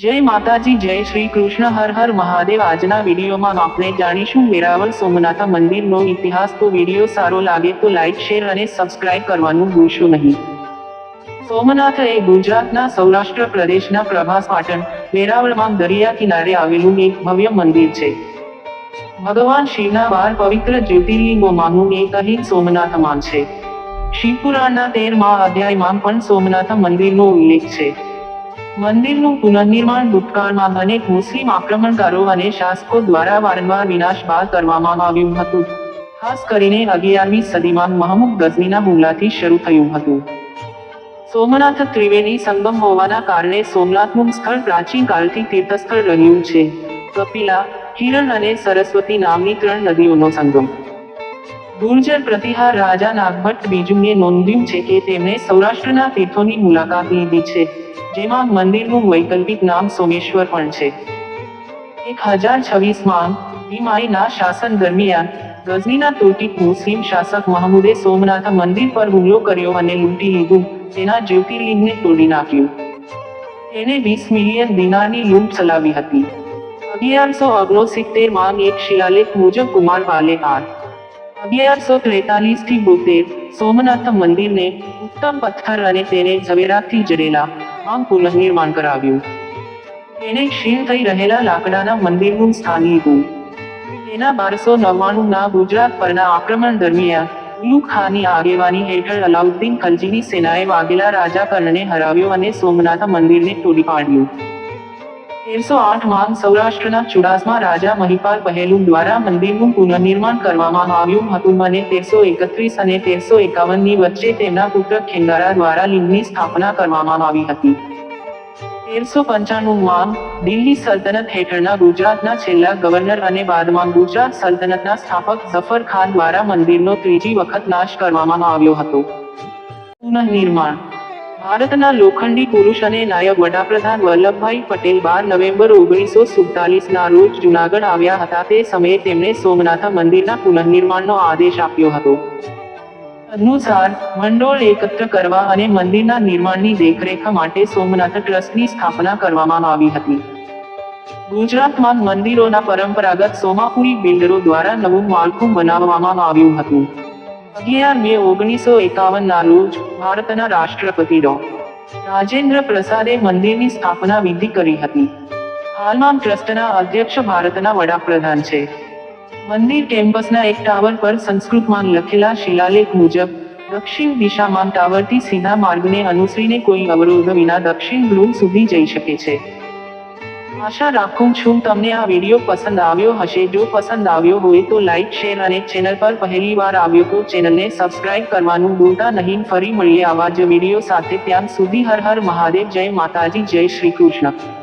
જય માતાજી, જય શ્રી કૃષ્ણ. હર હર મહાદેવ. આજના વિડીયોમાં આપણે જાણીશું વેરાવળ સોમનાથ મંદિરનો ઇતિહાસ. તો વીડિયો સારો લાગે તો લાઈક, શેર અને સબસ્ક્રાઇબ કરવાનું ભૂલશો નહીં. સોમનાથ એ ગુજરાતના સૌરાષ્ટ્ર પ્રદેશના પ્રભાસ પાટણ, વેરાવળમાં દરિયા કિનારે આવેલું એક ભવ્ય મંદિર છે. ભગવાન શિવના બાર પવિત્ર જ્યોતિર્લિંગોમાંનું એક અહીં સોમનાથમાં છે. શિવપુરાણના તેરમા અધ્યાયમાં પણ સોમનાથ મંદિરનો ઉલ્લેખ છે. મંદિરનું પુનર્નિર્માણ ભૂતકાળમાં અનેક મુસ્લિમ આક્રમણકારો અને શાસકો દ્વારા વારંવાર વિનાશ બાદ કરવામાં આવ્યું હતું. ખાસ કરીને અગિયારમી સદીમાં મહમૂદ ગઝનીના હુમલાથી શરૂ થયું હતું. સોમનાથ ત્રિવેણી સંગમ હોવાના કારણે સોમનાથનું સ્થળ પ્રાચીન કાળથી તીર્થસ્થળ રહ્યું છે. કપિલા, કિરણ અને સરસ્વતી નામની ત્રણ નદીઓનો સંગમ. ગુર્જર પ્રતિહાર રાજા નાગભટ્ટ બીજુએ નોંધ્યું છે કે તેમણે સૌરાષ્ટ્રના તીર્થોની મુલાકાત લીધી છે, જેમાં મંદિરનું વૈકલ્પિક નામ સોમેશ્વર પણ છે. એક હજાર છવ્વીસમાં ભીમાઈના શાસન દરમિયાન ગઝનીના તુર્કી મુસ્લિમ શાસક મહમૂદે સોમનાથ મંદિર પર હુમલો કર્યો અને લૂંટી લીધું, તેના જ્યોતિર્લિંગને તોડી નાખ્યું. તેને વીસ મિલિયન દિનારની લૂંટ ચલાવી હતી. અગિયારસો ઓગણસિત્તેરમાં એક શિલાલેખ મુજબ કુમારપાલે આર અગિયારસો બોતેર સોમનાથ મંદિરને ઉત્તમ પથ્થર અને તેને ઝવેરાતથી જડેલા આમ પુનઃનિર્માણ કરાવ્યું. તેને ક્ષીણ થઈ રહેલા લાકડાના મંદિરનું સ્થાન લીધું. તેના બારસો નવ્વાણું ના ગુજરાત પરના આક્રમણ દરમિયાન યુ ખાનની આગેવાની હેઠળ અલાઉદ્દીન ખલજીની સેનાએ વાઘેલા રાજા કર્ણને હરાવ્યો અને સોમનાથ મંદિરને તોડી પાડ્યું. તેરસો આઠમાં સૌરાષ્ટ્રના ચુડાસમા રાજા મહિપાલ પહેલું દ્વારા મંદિરનું પુનર્નિર્માણ કરવામાં આવ્યું હતું અને તેરસો એકત્રીસ અને તેરસો એકાવનની વચ્ચે તેમના પુત્ર ખેંગારા દ્વારા લિંગની સ્થાપના કરવામાં આવી હતી. તેરસો પંચાણું માં દિલ્હી સલ્તનત હેઠળના ગુજરાતના છેલ્લા ગવર્નર અને બાદમાં ગુજરાત સલ્તનતના સ્થાપક ઝફર ખાન દ્વારા મંદિરનો ત્રીજી વખત નાશ કરવામાં આવ્યો હતો. પુનઃનિર્માણ ભારતના લોખંડી પુરુષ અને નાયબ વડાપ્રધાન વલ્લભભાઈ પટેલ બાર નવેમ્બર ઓગણીસો સુડતાલીસ ના રોજ જુનાગઢ આવ્યા હતા. તે સમયે તેમણે સોમનાથ મંદિરના પુનઃનિર્માણનો આદેશ આપ્યો હતો. અનુસાર મંડોળ એકત્ર કરવા અને મંદિરના નિર્માણની દેખરેખ માટે સોમનાથ ટ્રસ્ટની સ્થાપના કરવામાં આવી હતી. ગુજરાતમાં મંદિરોના પરંપરાગત સોમાપુરી બિલ્ડરો દ્વારા નવું માળખું બનાવવામાં આવ્યું હતું. અગિયાર મે ઓગણીસો એકાવન ના રોજ ભારતના રાષ્ટ્રપતિ ડો. રાજેન્દ્ર પ્રસાદે મંદિરની સ્થાપના વિધિ કરી હતી. હાલમાં ટ્રસ્ટના અધ્યક્ષ ભારતના વડાપ્રધાન છે. મંદિર કેમ્પસના એક ટાવર પર સંસ્કૃતમાં લખેલા શિલાલેખ મુજબ, દક્ષિણ દિશામાં ટાવરથી સીધા માર્ગને અનુસરીને કોઈ અવરોધ વિના દક્ષિણ ધ્રુવ સુધી જઈ શકે છે. આશા રાખું છું તમને આ વીડિયો પસંદ આવ્યો હશે. જો પસંદ આવ્યો હોય તો લાઈક, શેર અને ચેનલ પર પહેલી વાર આવ્યો તો ચેનલને સબસ્ક્રાઇબ કરવાનું ભૂલતા નહીં. ફરી મળીએ આવા જ વીડિયો સાથે. ત્યાં સુધી હર હર મહાદેવ. જય માતાજી. જય શ્રી કૃષ્ણ.